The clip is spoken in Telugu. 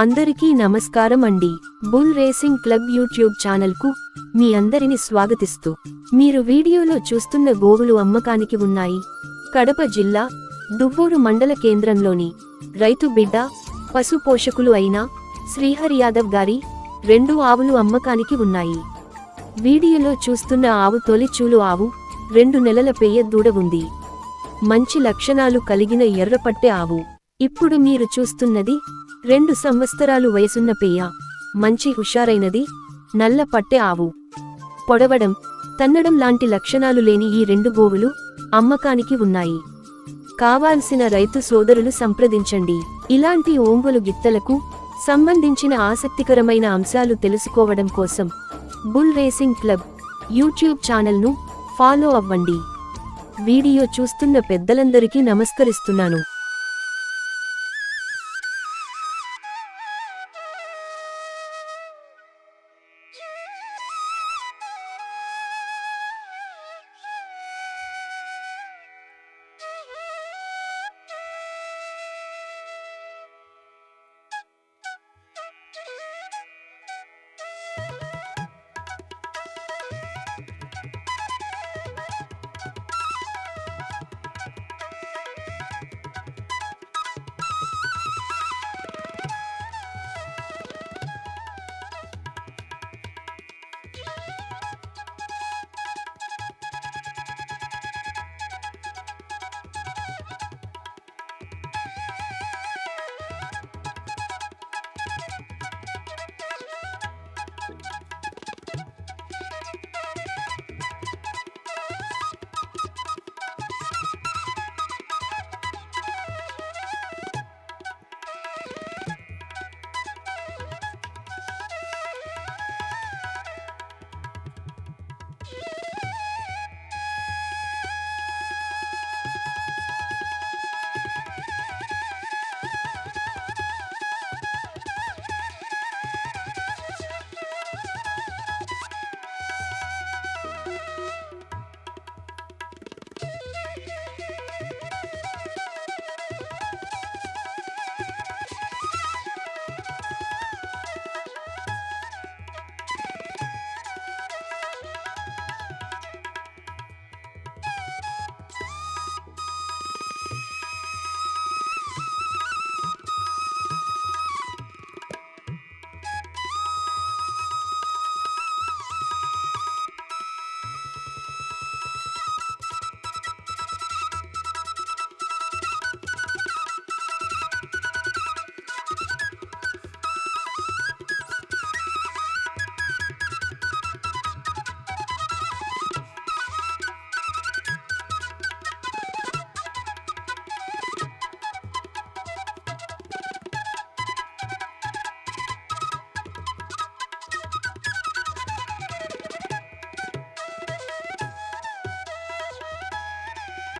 అందరికీ నమస్కారం అండి. బుల్ రేసింగ్ క్లబ్ యూట్యూబ్ ఛానల్కు మీ అందరిని స్వాగతిస్తూ మీరు వీడియోలో చూస్తున్న గోవులు అమ్మకానికి ఉన్నాయి. కడప జిల్లా దువ్వూరు మండల కేంద్రంలోని రైతు బిడ్డ పశు పోషకులు అయిన శ్రీహరి యాదవ్ గారి రెండు ఆవులు అమ్మకానికి ఉన్నాయి. వీడియోలో చూస్తున్న ఆవు తొలిచూలు ఆవు రెండు నెలల పేయ దూడ ఉంది. మంచి లక్షణాలు కలిగిన ఎర్రపట్టె ఆవు. ఇప్పుడు మీరు చూస్తున్నది రెండు సంవత్సరాలు వయసున్న పేయ మంచి హుషారైనది నల్ల పట్టె ఆవు. పొడవడం తన్నడం లాంటి లక్షణాలు లేని ఈ రెండు గోవులు అమ్మకానికి ఉన్నాయి. కావాల్సిన రైతు సోదరులు సంప్రదించండి. ఇలాంటి ఓంగులు గిత్తలకు సంబంధించిన ఆసక్తికరమైన అంశాలు తెలుసుకోవడం కోసం బుల్ రేసింగ్ క్లబ్ యూట్యూబ్ ఛానల్ను ఫాలో అవ్వండి. వీడియో చూస్తున్న పెద్దలందరికీ నమస్కరిస్తున్నాను.